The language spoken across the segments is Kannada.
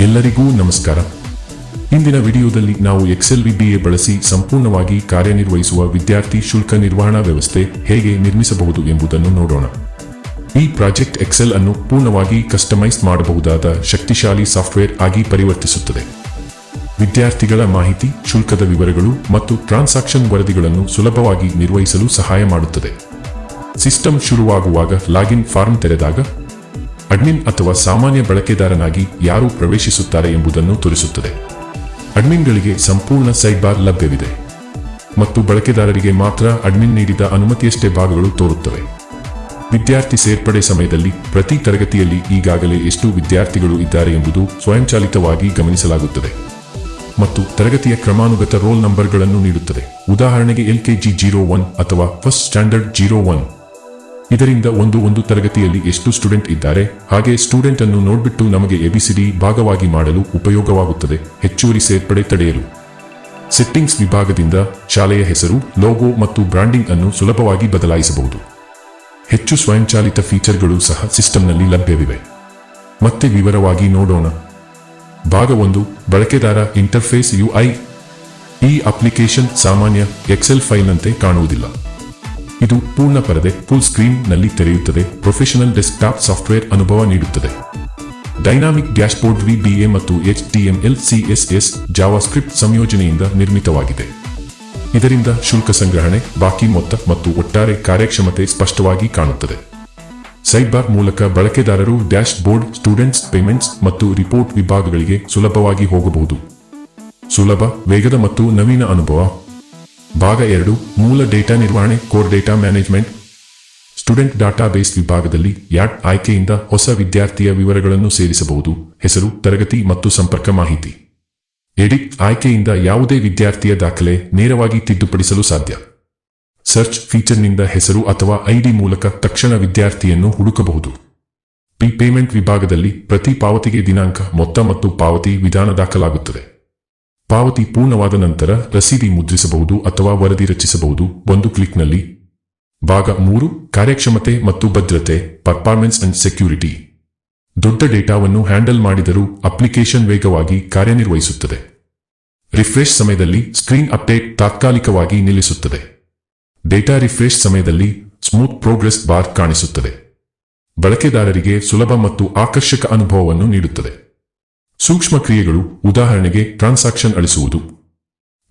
ಎಲ್ಲರಿಗೂ ನಮಸ್ಕಾರ. ಇಂದಿನ ವಿಡಿಯೋದಲ್ಲಿ ನಾವು ಎಕ್ಸೆಲ್ ವಿಬಿಎ ಬಳಸಿ ಸಂಪೂರ್ಣವಾಗಿ ಕಾರ್ಯನಿರ್ವಹಿಸುವ ವಿದ್ಯಾರ್ಥಿ ಶುಲ್ಕ ನಿರ್ವಹಣಾ ವ್ಯವಸ್ಥೆ ಹೇಗೆ ನಿರ್ಮಿಸಬಹುದು ಎಂಬುದನ್ನು ನೋಡೋಣ. ಈ ಪ್ರಾಜೆಕ್ಟ್ ಎಕ್ಸೆಲ್ ಅನ್ನು ಪೂರ್ಣವಾಗಿ ಕಸ್ಟಮೈಸ್ ಮಾಡಬಹುದಾದ ಶಕ್ತಿಶಾಲಿ ಸಾಫ್ಟ್ವೇರ್ ಆಗಿ ಪರಿವರ್ತಿಸುತ್ತದೆ. ವಿದ್ಯಾರ್ಥಿಗಳ ಮಾಹಿತಿ, ಶುಲ್ಕದ ವಿವರಗಳು ಮತ್ತು ಟ್ರಾನ್ಸಾಕ್ಷನ್ ವರದಿಗಳನ್ನು ಸುಲಭವಾಗಿ ನಿರ್ವಹಿಸಲು ಸಹಾಯ ಮಾಡುತ್ತದೆ. ಸಿಸ್ಟಮ್ ಶುರುವಾಗುವಾಗ ಲಾಗಿನ್ ಫಾರ್ಮ್ ತೆರೆದಾಗ ಅಡ್ಮಿನ್ ಅಥವಾ ಸಾಮಾನ್ಯ ಬಳಕೆದಾರನಾಗಿ ಯಾರು ಪ್ರವೇಶಿಸುತ್ತಾರೆ ಎಂಬುದನ್ನು ತೋರಿಸುತ್ತದೆ. ಅಡ್ಮಿನ್ಗಳಿಗೆ ಸಂಪೂರ್ಣ ಸೈಡ್ ಬಾರ್ ಲಭ್ಯವಿದೆ. ಮತ್ತು ಬಳಕೆದಾರರಿಗೆ ಮಾತ್ರ ಅಡ್ಮಿನ್ ನೀಡಿದ ಅನುಮತಿಯಷ್ಟೇ ಭಾಗಗಳು ತೋರುತ್ತವೆ. ವಿದ್ಯಾರ್ಥಿ ಸೇರ್ಪಡೆ ಸಮಯದಲ್ಲಿ ಪ್ರತಿ ತರಗತಿಯಲ್ಲಿ ಈಗಾಗಲೇ ಎಷ್ಟು ವಿದ್ಯಾರ್ಥಿಗಳು ಇದ್ದಾರೆ ಎಂಬುದು ಸ್ವಯಂಚಾಲಿತವಾಗಿ ಗಮನಿಸಲಾಗುತ್ತದೆ. ಮತ್ತು ತರಗತಿಯ ಕ್ರಮಾನುಗತ ರೋಲ್ ನಂಬರ್ಗಳನ್ನು ನೀಡುತ್ತದೆ. ಉದಾಹರಣೆಗೆ ಎಲ್ಕೆಜಿ ಜೀರೋ ಒನ್ ಅಥವಾ ಫಸ್ಟ್ ಸ್ಟ್ಯಾಂಡರ್ಡ್ ಜೀರೋ ಒನ್. ಇದರಿಂದ ಒಂದು ಒಂದು ತರಗತಿಯಲ್ಲಿ ಎಷ್ಟು ಸ್ಟೂಡೆಂಟ್ ಇದ್ದಾರೆ, ಹಾಗೆ ಸ್ಟೂಡೆಂಟ್ ಅನ್ನು ನೋಡ್ಬಿಟ್ಟು ನಮಗೆ ಎಬಿಸಿಡಿ ಭಾಗವಾಗಿ ಮಾಡಲು ಉಪಯೋಗವಾಗುತ್ತದೆ, ಹೆಚ್ಚುವರಿ ಸೇರ್ಪಡೆ ತಡೆಯಲು. ಸೆಟ್ಟಿಂಗ್ಸ್ ವಿಭಾಗದಿಂದ ಶಾಲೆಯ ಹೆಸರು, ಲೋಗೋ ಮತ್ತು ಬ್ರಾಂಡಿಂಗ್ ಅನ್ನು ಸುಲಭವಾಗಿ ಬದಲಾಯಿಸಬಹುದು. ಹೆಚ್ಚು ಸ್ವಯಂಚಾಲಿತ ಫೀಚರ್ಗಳು ಸಹ ಸಿಸ್ಟಮ್ನಲ್ಲಿ ಲಭ್ಯವಿವೆ. ಮತ್ತೆ ವಿವರವಾಗಿ ನೋಡೋಣ. ಭಾಗ ಒಂದು, ಬಳಕೆದಾರ ಇಂಟರ್ಫೇಸ್ ಯುಐ. ಈ ಅಪ್ಲಿಕೇಶನ್ ಸಾಮಾನ್ಯ ಎಕ್ಸೆಲ್ ಫೈಲ್ನಂತೆ ಕಾಣುವುದಿಲ್ಲ. ಇದು ಪೂರ್ಣ ಪರದೆ ಫುಲ್ ಸ್ಕ್ರೀನ್ನಲ್ಲಿ ತೆರೆಯುತ್ತದೆ. ಪ್ರೊಫೆಷನಲ್ ಡೆಸ್ಕ್ಟಾಪ್ ಸಾಫ್ಟ್ವೇರ್ ಅನುಭವ ನೀಡುತ್ತದೆ. ಡೈನಾಮಿಕ್ ಡ್ಯಾಶ್ಬೋರ್ಡ್ ವಿಬಿಎ ಮತ್ತು ಎಚ್ ಟಿಎಂಎಲ್ ಸಿಎಸ್ಎಸ್ ಜಾವಾಸ್ಕ್ರಿಪ್ಟ್ ಸಂಯೋಜನೆಯಿಂದ ನಿರ್ಮಿತವಾಗಿದೆ. ಇದರಿಂದ ಶುಲ್ಕ ಸಂಗ್ರಹಣೆ, ಬಾಕಿ ಮೊತ್ತ ಮತ್ತು ಒಟ್ಟಾರೆ ಕಾರ್ಯಕ್ಷಮತೆ ಸ್ಪಷ್ಟವಾಗಿ ಕಾಣುತ್ತದೆ. ಸೈಬಾರ್ ಮೂಲಕ ಬಳಕೆದಾರರು ಡ್ಯಾಶ್ ಬೋರ್ಡ್ ಸ್ಟೂಡೆಂಟ್ಸ್ ಪೇಮೆಂಟ್ಸ್ ಮತ್ತು ರಿಪೋರ್ಟ್ ವಿಭಾಗಗಳಿಗೆ ಸುಲಭವಾಗಿ ಹೋಗಬಹುದು. ಸುಲಭ, ವೇಗದ ಮತ್ತು ನವೀನ ಅನುಭವ. ಭಾಗ ಎರಡು, ಮೂಲ ಡೇಟಾ ನಿರ್ವಹಣೆ core data management. Student database ವಿಭಾಗದಲ್ಲಿ ಯಾಟ್ ಆಯ್ಕೆಯಿಂದ ಹೊಸ ವಿದ್ಯಾರ್ಥಿಯ ವಿವರಗಳನ್ನು ಸೇರಿಸಬಹುದು. ಹೆಸರು, ತರಗತಿ ಮತ್ತು ಸಂಪರ್ಕ ಮಾಹಿತಿ. ಎಡಿಟ್ ಆಯ್ಕೆಯಿಂದ ಯಾವುದೇ ವಿದ್ಯಾರ್ಥಿಯ ದಾಖಲೆ ನೇರವಾಗಿ ತಿದ್ದುಪಡಿಸಲು ಸಾಧ್ಯ. ಸರ್ಚ್ ಫೀಚರ್ನಿಂದ ಹೆಸರು ಅಥವಾ ಐಡಿ ಮೂಲಕ ತಕ್ಷಣ ವಿದ್ಯಾರ್ಥಿಯನ್ನು ಹುಡುಕಬಹುದು. ಪಿ ಪೇಮೆಂಟ್ ವಿಭಾಗದಲ್ಲಿ ಪ್ರತಿ ಪಾವತಿಗೆ ದಿನಾಂಕ, ಮೊತ್ತ ಮತ್ತು ಪಾವತಿ ವಿಧಾನ ದಾಖಲಾಗುತ್ತದೆ. ಪಾವತಿ ಪೂರ್ಣವಾದ ನಂತರ ರಸೀದಿ ಮುದ್ರಿಸಬಹುದು ಅಥವಾ ವರದಿ ರಚಿಸಬಹುದು. ಒಂದು ಕ್ಲಿಕ್ನಲ್ಲಿ ಭಾಗ ಮೂರು, ಕಾರ್ಯಕ್ಷಮತೆ ಮತ್ತು ಭದ್ರತೆ ಪರ್ಫಾರ್ಮೆನ್ಸ್ ಅಂಡ್ ಸೆಕ್ಯೂರಿಟಿ ದೊಡ್ಡ ಡೇಟಾವನ್ನು ಹ್ಯಾಂಡಲ್ ಮಾಡಿದರೂ ಅಪ್ಲಿಕೇಶನ್ ವೇಗವಾಗಿ ಕಾರ್ಯನಿರ್ವಹಿಸುತ್ತದೆ. ರಿಫ್ರೆಶ್ ಸಮಯದಲ್ಲಿ ಸ್ಕ್ರೀನ್ ಅಪ್ಡೇಟ್ ತಾತ್ಕಾಲಿಕವಾಗಿ ನಿಲ್ಲಿಸುತ್ತದೆ. ಡೇಟಾ ರಿಫ್ರೆಶ್ ಸಮಯದಲ್ಲಿ ಸ್ಮೂತ್ ಪ್ರೋಗ್ರೆಸ್ ಬಾರ್ ಕಾಣಿಸುತ್ತದೆ. ಬಳಕೆದಾರರಿಗೆ ಸುಲಭ ಮತ್ತು ಆಕರ್ಷಕ ಅನುಭವವನ್ನು ನೀಡುತ್ತದೆ. ಸೂಕ್ಷ್ಮ ಕ್ರಿಯೆಗಳು ಉದಾಹರಣೆಗೆ ಟ್ರಾನ್ಸಾಕ್ಷನ್ ಅಳಿಸುವುದು.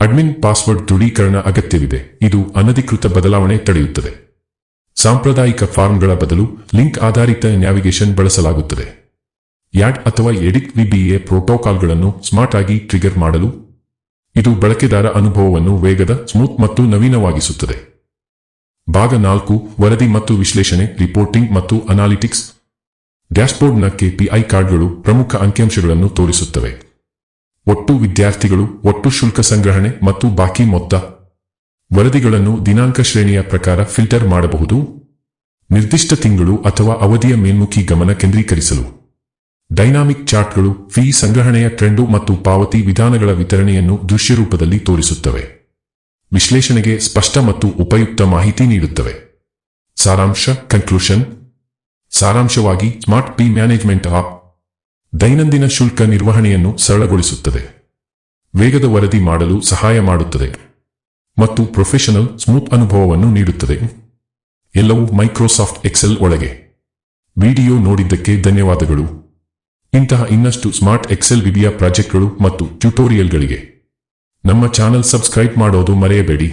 ಅಡ್ಮಿನ್ ಪಾಸ್ವರ್ಡ್ ದೃಢೀಕರಣ ಅಗತ್ಯವಿದೆ. ಇದು ಅನಧಿಕೃತ ಬದಲಾವಣೆ ತಡೆಯುತ್ತದೆ. ಸಾಂಪ್ರದಾಯಿಕ ಫಾರ್ಮ್ಗಳ ಬದಲು ಲಿಂಕ್ ಆಧಾರಿತ ನ್ಯಾವಿಗೇಷನ್ ಬಳಸಲಾಗುತ್ತದೆ. ಯಾಡ್ ಅಥವಾ ಎಡಿಟ್ ವಿಬಿಎ ಪ್ರೋಟೋಕಾಲ್ಗಳನ್ನು ಸ್ಮಾರ್ಟ್ ಆಗಿ ಟ್ರಿಗರ್ ಮಾಡಲು ಇದು ಬಳಕೆದಾರ ಅನುಭವವನ್ನು ವೇಗದ, ಸ್ಮೂತ್ ಮತ್ತು ನವೀನವಾಗಿಸುತ್ತದೆ. ಭಾಗ ನಾಲ್ಕು, ವರದಿ ಮತ್ತು ವಿಶ್ಲೇಷಣೆ, ರಿಪೋರ್ಟಿಂಗ್ ಮತ್ತು ಅನಾಲಿಟಿಕ್ಸ್. ಡ್ಯಾಶ್ಬೋರ್ಡ್ನ ಕೆಪಿಐ ಕಾರ್ಡ್ಗಳು ಪ್ರಮುಖ ಅಂಕಿಅಂಶಗಳನ್ನು ತೋರಿಸುತ್ತವೆ. ಒಟ್ಟು ವಿದ್ಯಾರ್ಥಿಗಳು, ಒಟ್ಟು ಶುಲ್ಕ ಸಂಗ್ರಹಣೆ ಮತ್ತು ಬಾಕಿ ಮೊತ್ತ. ವರದಿಗಳನ್ನು ದಿನಾಂಕ ಶ್ರೇಣಿಯ ಪ್ರಕಾರ ಫಿಲ್ಟರ್ ಮಾಡಬಹುದು. ನಿರ್ದಿಷ್ಟ ತಿಂಗಳು ಅಥವಾ ಅವಧಿಯ ಮೇಲ್ಮುಖಿ ಗಮನ ಕೇಂದ್ರೀಕರಿಸಲು. ಡೈನಾಮಿಕ್ ಚಾರ್ಟ್ಗಳು ಫೀ ಸಂಗ್ರಹಣೆಯ ಟ್ರೆಂಡು ಮತ್ತು ಪಾವತಿ ವಿಧಾನಗಳ ವಿತರಣೆಯನ್ನು ದೃಶ್ಯರೂಪದಲ್ಲಿ ತೋರಿಸುತ್ತವೆ. ವಿಶ್ಲೇಷಣೆಗೆ ಸ್ಪಷ್ಟ ಮತ್ತು ಉಪಯುಕ್ತ ಮಾಹಿತಿ ನೀಡುತ್ತವೆ. ಸಾರಾಂಶ, ಕನ್ಕ್ಲೂಷನ್ ಸಾರಾಂಶವಾಗಿ ಸ್ಮಾರ್ಟ್ ಪಿ ಮ್ಯಾನೇಜ್ಮೆಂಟ್ ಆಪ್ ದೈನಂದಿನ ಶುಲ್ಕ ನಿರ್ವಹಣೆಯನ್ನು ಸರಳಗೊಳಿಸುತ್ತದೆ. ವೇಗದ ವರದಿ ಮಾಡಲು ಸಹಾಯ ಮಾಡುತ್ತದೆ ಮತ್ತು ಪ್ರೊಫೆಷನಲ್ ಸ್ಮೂತ್ ಅನುಭವವನ್ನು ನೀಡುತ್ತದೆ. ಎಲ್ಲವೂ ಮೈಕ್ರೋಸಾಫ್ಟ್ ಎಕ್ಸೆಲ್ ಒಳಗೆ. ವಿಡಿಯೋ ನೋಡಿದ್ದಕ್ಕೆ ಧನ್ಯವಾದಗಳು. ಇಂತಹ ಇನ್ನಷ್ಟು ಸ್ಮಾರ್ಟ್ ಎಕ್ಸೆಲ್ ವಿಡಿಯೋ ಪ್ರಾಜೆಕ್ಟ್ಗಳು ಮತ್ತು ಟ್ಯುಟೋರಿಯಲ್ಗಳಿಗೆ ನಮ್ಮ ಚಾನಲ್ ಸಬ್ಸ್ಕ್ರೈಬ್ ಮಾಡೋದು ಮರೆಯಬೇಡಿ.